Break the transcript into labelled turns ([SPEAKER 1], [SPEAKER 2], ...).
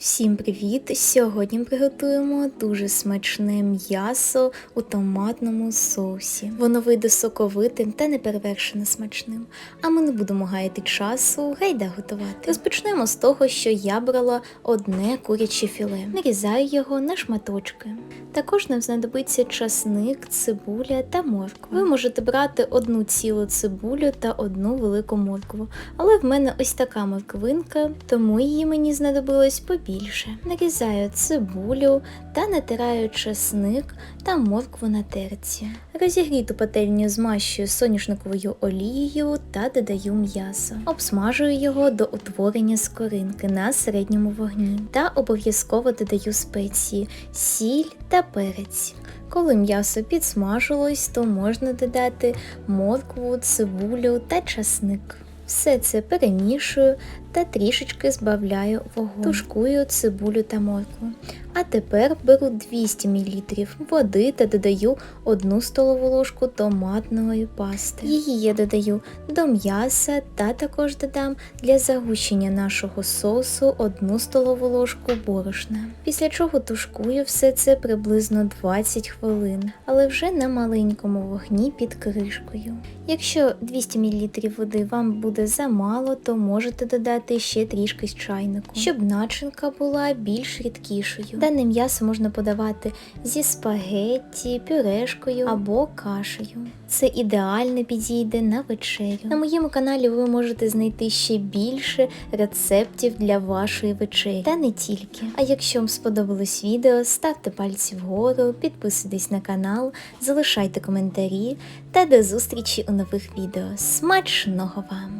[SPEAKER 1] Всім привіт! Сьогодні приготуємо дуже смачне м'ясо у томатному соусі. Воно вийде соковитим та неперевершено смачним. А ми не будемо гаяти часу, гайда готувати. Розпочнемо з того, що я брала одне куряче філе. Нарізаю його на шматочки. Також нам знадобиться часник, цибуля та морква. Ви можете брати одну цілу цибулю та одну велику моркву, але в мене ось така морквинка, тому її мені знадобилось побільше. Нарізаю цибулю та натираю часник та моркву на терці. Розігріту пательню змащую соняшниковою олією та додаю м'ясо. Обсмажую його до утворення скоринки на середньому вогні та обов'язково додаю спеції, сіль та перець. Коли м'ясо підсмажилось, то можна додати моркву, цибулю та часник. Все це перемішую та трішечки збавляю вогонь. Тушкую цибулю та моркву. А тепер беру 200 мл води та додаю 1 столову ложку томатної пасти. Її я додаю до м'яса та також додам для загущення нашого соусу 1 столову ложку борошна. Після чого тушкую все це приблизно 20 хвилин, але вже на маленькому вогні під кришкою. Якщо 200 мл води вам буде замало, то можете додати ще трішки з чайнику, щоб начинка була більш рідкішою. Дане м'ясо можна подавати зі спагетті, пюрешкою або кашею. Це ідеально підійде на вечерю. На моєму каналі ви можете знайти ще більше рецептів для вашої вечері, та не тільки. А якщо вам сподобалось відео, ставте пальці вгору, підписуйтесь на канал, залишайте коментарі та до зустрічі у нових відео. Смачного вам!